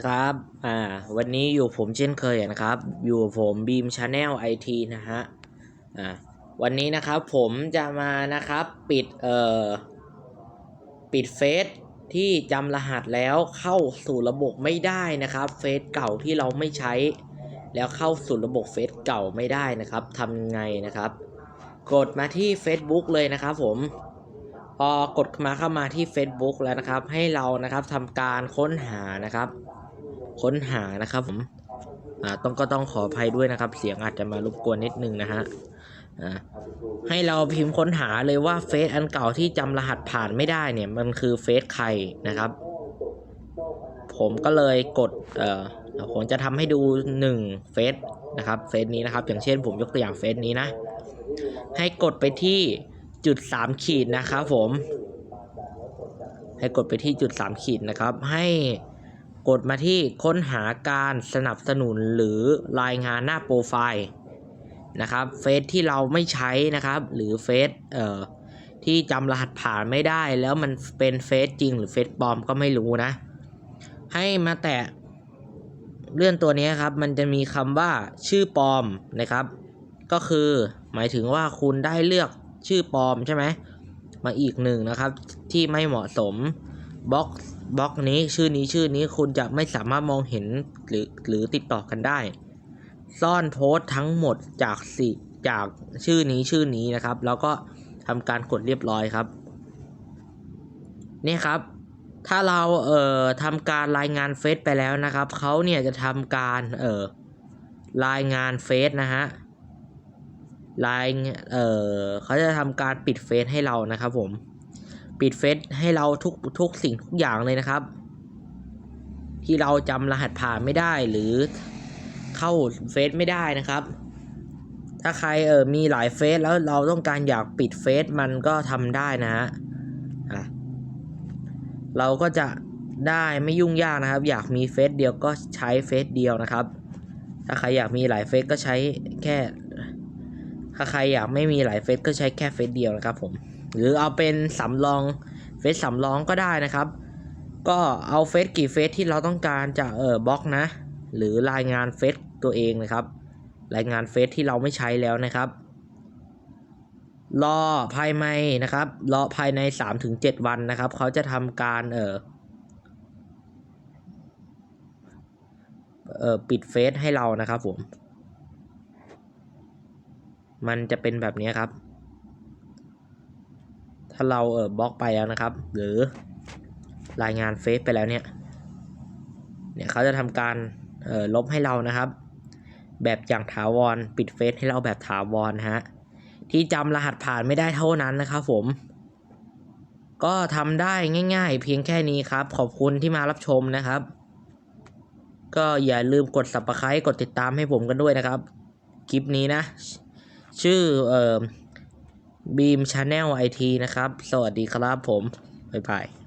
ครับอ่าวันนี้อยู่ผมเช่นเคยนะครับ อยู่ผมบีมชาแนลไอทีนะฮะอ่าวันนี้นะครับผมจะมานะครับปิดเอ่อปิดเฟซที่จำรหัสแล้วเข้าสู่ระบบไม่ได้นะครับเฟซเก่าที่เราไม่ใช้ แล้วเข้าสู่ระบบเฟซเก่าไม่ได้นะครับทำไงนะครับ กดมาที่ Facebook เลยนะครับผมพอกดมาเข้ามาที่ Facebook แล้วนะครับ ให้เรานะครับทำการค้นหานะครับ ค้นหานะครับผมอ่าต้องก็ต้องขออภัยด้วยนะครับ เสียงอาจจะมารบกวนนิดนึงนะฮะอ่าให้เราพิมพ์ค้นหาเลยว่าเฟซอันเก่าที่จำรหัสผ่านไม่ได้เนี่ย มันคือเฟซใครนะครับ ผมก็เลยกดเอ่อผมจะทำให้ดู1เฟซนะครับเฟซนี้นะครับ อย่างเช่นผมยกตัวอย่างเฟซนี้นะ ให้กดไปที่จุด3ขีดนะครับผม ให้กดไปที่จุด3ขีดนะครับ ให้ กดมาที่ค้นหาการสนับสนุนหรือรายงานหน้าโปรไฟล์นะครับเฟซที่เราไม่ใช้นะครับ หรือเฟซเอ่อที่จำรหัสผ่านไม่ได้ แล้วมันเป็นเฟซจริง หรือเฟซปลอมก็ไม่รู้นะ ให้มาแตะเลื่อนตัวนี้ครับ มันจะมีคำว่าชื่อปลอมนะครับ ก็คือหมายถึงว่าคุณได้เลือกชื่อปลอมใช่ไหมมาอีกหนึ่งนะครับ ที่ไม่เหมาะสมบล็อก บล็อกนี้ชื่อนี้ชื่อนี้คุณจะไม่สามารถมองเห็นหรือหรือติดต่อกันได้ ซ่อนโพสต์ทั้งหมดจากสิจากชื่อนี้ชื่อนี้นะครับ แล้วก็ทำการกดเรียบร้อยครับ นี่ครับ ถ้าเราเอ่อทำการรายงานเฟซไปแล้วนะครับเขาเนี่ยจะทำการเอ่อรายงานเฟซนะฮะไลน์เอ่อเขาจะทำการปิดเฟซให้เรานะครับผม ปิดเฟซให้เราทุกทุกสิ่งทุกอย่างเลยนะครับ ที่เราจำรหัสผ่านไม่ได้หรือเข้าเฟซไม่ได้นะครับ ถ้าใครเออมีหลายเฟซแล้วเราต้องการอยากปิดเฟซมันก็ทำได้นะฮะอะเราก็จะได้ไม่ยุ่งยากนะครับ อยากมีเฟซเดียวก็ใช้เฟซเดียวนะครับ ถ้าใครอยากมีหลายเฟซก็ใช้แค่ ถ้าใครอยากไม่มีหลายเฟซก็ใช้แค่เฟซเดียวนะครับผม หรือเอาเป็นสำรองเฟซสำรองก็ได้นะครับ ก็เอาเฟซกี่เฟซที่เราต้องการจะเออบล็อกนะ หรือรายงานเฟซตัวเองนะครับ รายงานเฟซที่เราไม่ใช้แล้วนะครับ รอภายในนะครับ รอภายใน 3-7 วันนะครับ เขาจะทำการเออเออปิดเฟซให้เรานะครับผม มันจะเป็นแบบนี้ครับ ถ้าเราเออบล็อกไปแล้วนะครับ หรือรายงานเฟซไปแล้วเนี่ยเนี่ยเขาจะทำการเออลบให้เรานะครับ แบบอย่างถาวรปิดเฟซให้เราแบบถาวรนะฮะที่จำรหัสผ่านไม่ได้เท่านั้นนะครับผม ก็ทำได้ง่าย ๆ เพียงแค่นี้ครับ ขอบคุณที่มารับชมนะครับ ก็อย่าลืมกด subscribe กดติดตามให้ผมกันด้วยนะครับ คลิปนี้นะ ชื่อเอ่อ บีมชาแนลไอทีนะครับ สวัสดีครับผม บ๊ายบาย